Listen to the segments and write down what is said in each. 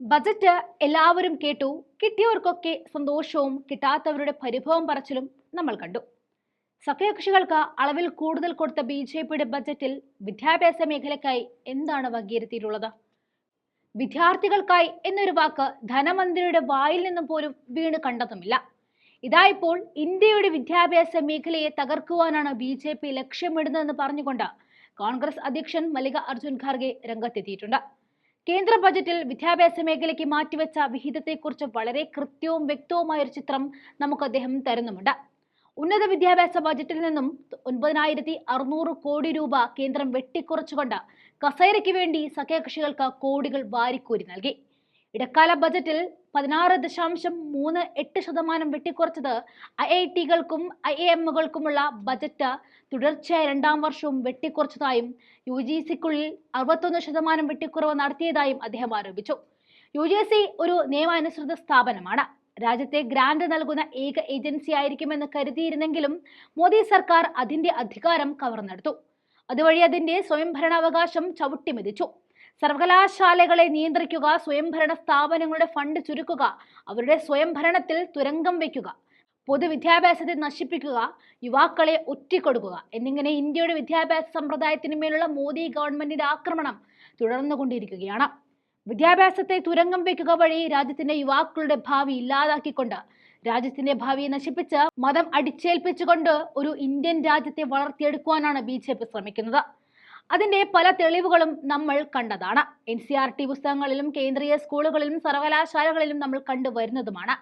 Budget എല്ലാവരും കേട്ടു. കിട്ടിയവർക്കൊക്കെ സന്തോഷവും കിട്ടാത്തവരുടെ പരിഭവം പറച്ചിലും നമ്മൾ കണ്ടു. സഖ്യകക്ഷികൾക്ക് അളവിൽ കൂടുതൽ കൊടുത്ത ബി ജെ പിയുടെ ബജറ്റിൽ വിദ്യാഭ്യാസ മേഖലയ്ക്കായി എന്താണ് വകയിരുത്തിയിട്ടുള്ളത്? വിദ്യാർത്ഥികൾക്കായി എന്നൊരു വാക്ക് ധനമന്ത്രിയുടെ വായിൽ നിന്നും പോലും വീണ് കണ്ടതുമില്ല. ഇതായിപ്പോൾ ഇന്ത്യയുടെ വിദ്യാഭ്യാസ മേഖലയെ തകർക്കുവാനാണ് ബി ജെ പി ലക്ഷ്യമിടുന്നതെന്ന് പറഞ്ഞുകൊണ്ട് കോൺഗ്രസ് അധ്യക്ഷൻ മല്ലിക അർജുൻ ഖാർഗെ രംഗത്തെത്തിയിട്ടുണ്ട്. കേന്ദ്ര ബജറ്റിൽ വിദ്യാഭ്യാസ മേഖലയ്ക്ക് മാറ്റിവെച്ച വിഹിതത്തെക്കുറിച്ച് വളരെ കൃത്യവും വ്യക്തവുമായ ഒരു ചിത്രം നമുക്ക് അദ്ദേഹം തരുന്നുമുണ്ട്. ഉന്നത വിദ്യാഭ്യാസ ബജറ്റിൽ നിന്നും ഒൻപതിനായിരത്തി അറുന്നൂറ് കോടി രൂപ കേന്ദ്രം വെട്ടിക്കുറച്ചുകൊണ്ട് കസേരയ്ക്ക് വേണ്ടി സഖ്യകക്ഷികൾക്ക് കോടികൾ വാരിക്കോരി നൽകി. ഇടക്കാല ബജറ്റിൽ പതിനാറ് ദശാംശം മൂന്ന് എട്ട് ശതമാനം വെട്ടിക്കുറച്ചത് ഐ ഐ ടികൾക്കും ഐ എ എമ്മുകൾക്കുമുള്ള ബജറ്റ് തുടർച്ചയായ രണ്ടാം വർഷവും വെട്ടിക്കുറച്ചതായും യു ജി സിക്കുള്ളിൽ അറുപത്തൊന്ന് ശതമാനം വെട്ടിക്കുറവ് നടത്തിയതായും അദ്ദേഹം ആരോപിച്ചു. യു ജി സി ഒരു നിയമാനുസൃത സ്ഥാപനമാണ്. രാജ്യത്തെ ഗ്രാന്റ് നൽകുന്ന ഏക ഏജൻസി ആയിരിക്കുമെന്ന് കരുതിയിരുന്നെങ്കിലും മോദി സർക്കാർ അതിന്റെ അധികാരം കവർന്നെടുത്തു. അതുവഴി അതിന്റെ സ്വയംഭരണാവകാശം ചവിട്ടിമെതിച്ചു. സർവകലാശാലകളെ നിയന്ത്രിക്കുക സ്വയംഭരണ സ്ഥാപനങ്ങളുടെ ഫണ്ട് ചുരുക്കുക അവരുടെ സ്വയംഭരണത്തിൽ തുരങ്കം വയ്ക്കുക പൊതുവിദ്യാഭ്യാസത്തെ നശിപ്പിക്കുക യുവാക്കളെ ഒറ്റിക്കൊടുക്കുക എന്നിങ്ങനെ ഇന്ത്യയുടെ വിദ്യാഭ്യാസ സമ്പ്രദായത്തിന് മേലുള്ള മോദി ഗവൺമെന്റിന്റെ ആക്രമണം തുടർന്നുകൊണ്ടിരിക്കുകയാണ്. വിദ്യാഭ്യാസത്തെ തുരങ്കം വയ്ക്കുക വഴി രാജ്യത്തിന്റെ യുവാക്കളുടെ ഭാവി ഇല്ലാതാക്കിക്കൊണ്ട് രാജ്യത്തിന്റെ ഭാവിയെ നശിപ്പിച്ച് മതം അടിച്ചേൽപ്പിച്ചുകൊണ്ട് ഒരു ഇന്ത്യൻ രാജ്യത്തെ വളർത്തിയെടുക്കുവാനാണ് ബി ജെ പി ശ്രമിക്കുന്നത്. അതിന്റെ പല തെളിവുകളും നമ്മൾ കണ്ടതാണ്. എൻ സി ആർ ടി പുസ്തകങ്ങളിലും കേന്ദ്രീയ സ്കൂളുകളിലും സർവകലാശാലകളിലും നമ്മൾ കണ്ടുവരുന്നതുമാണ്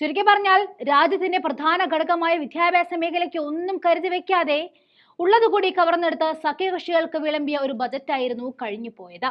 ചുരുക്കി പറഞ്ഞാൽ രാജ്യത്തിന്റെ പ്രധാന ഘടകമായ വിദ്യാഭ്യാസ മേഖലയ്ക്ക് ഒന്നും കരുതി വെക്കാതെ ഉള്ളതുകൂടി കവർന്നെടുത്ത് സഖ്യകക്ഷികൾക്ക് വിളമ്പിയ ഒരു ബജറ്റായിരുന്നു കഴിഞ്ഞു പോയത്